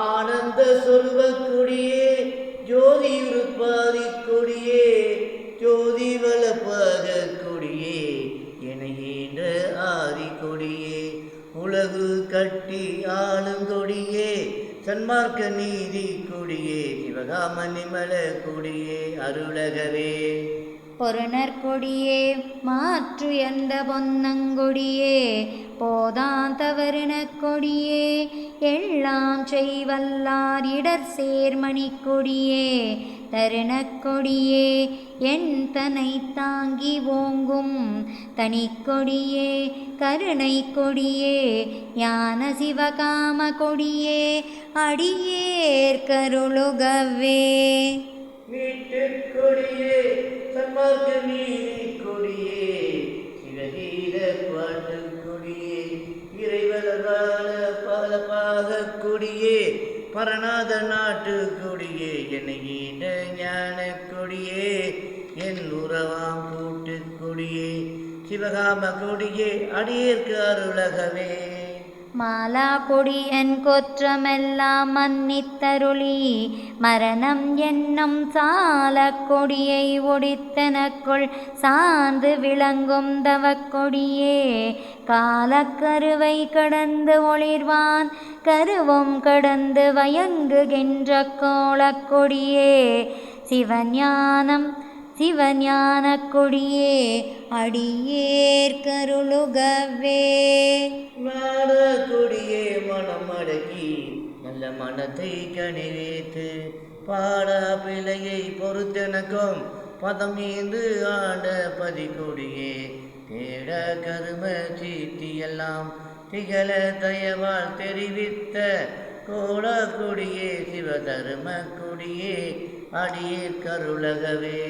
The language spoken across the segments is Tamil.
ஆனந்த சொருப கொடியே ஜோதி உருப்பாதி கொடியே ஜோதி வளப்பாக கொடியே எனையேண்ட ஆதி கொடியே உலகு கட்டி ஆளுங்கொடியே சன்மார்க்க நீதி கொடியே சிவகாம நிமல கொடியே அருளகவே. பொருணற்கொடியே மாற்று எந்த பொன்னங்கொடியே போதான் தவறின கொடியே எல்லாம் செய்வல்லார் இடர் சேர்மணி கொடியே தருணக் கொடியே என் தனை தாங்கி ஓங்கும் தனிக்கொடியே கருணை கொடியே ஞான சிவகாம கொடியே அடியேற்கருளுகவே. சிவகீத கொடியே இறைவலகால பாலபாக கொடியே பரநாத நாட்டு கொடியே என்னை ஈண்ட ஞான கொடியே என் உறவாம் கூட்டு கொடியே சிவகாம கொடியே அடியேற்கு அருளகவே. மாலா கொடி என் கொற்றமெல்லாம் மன்னித்தருளி. மரணம் என்னும் சால கொடியை ஒடித்தனக்குள் சார்ந்து விளங்கும் தவக்கொடியே. காலக்கருவை கடந்து ஒளிர்வான் கருவும் கடந்து வயங்குகின்ற கோலக்கொடியே. சிவஞானம் சிவஞான கொடியே அடியேற்கருளுகவே. ஞான கொடியே மனம் அடக்கி நல்ல மனத்தை கணிவேத்து பாடா பிழையை பொறுத்தெனக்கும் பதம் ஏந்து ஆண்ட பதி கொடியே தேட கரும சீத்தி திகழ தயவால் தெரிவித்த கோட கொடியே சிவதர்ம கொடியே அடியே கருளகவே.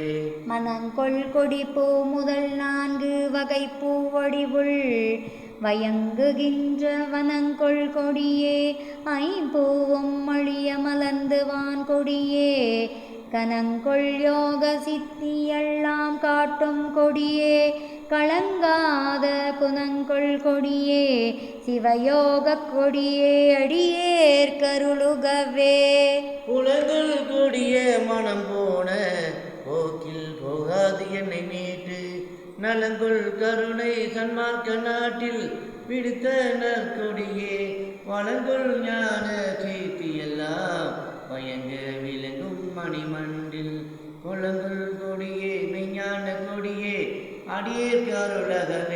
மனங்கொள் கொடி பூ முதல் நான்கு வகை பூ வடிவுள் வயங்குகின்ற வனங்கொள் கொடியே ஐம்பூவும் மழிய மலர்ந்து வான் கொடியே. கனங்கொள் யோக சித்தியெல்லாம் காட்டும் கொடியே களங்காத குணங்கொள் கொடியே. சிவயோக கொடியே அடியேற் கருளுகவே. உலகில் கூடிய மனம் போன போக்கில் போகாது என்னை மீட்டு. நலங்குள் கருணை சன்மார்க்க நாட்டில் பிடித்த நற்கொடியே. வளங்குள் ஞான சீத்தி எல்லாம் பயங்க விளங்கும் மணிமண்டில். குளங்குள் கொடியே மெய்ஞான கொடியே அடியேற்காருலகவே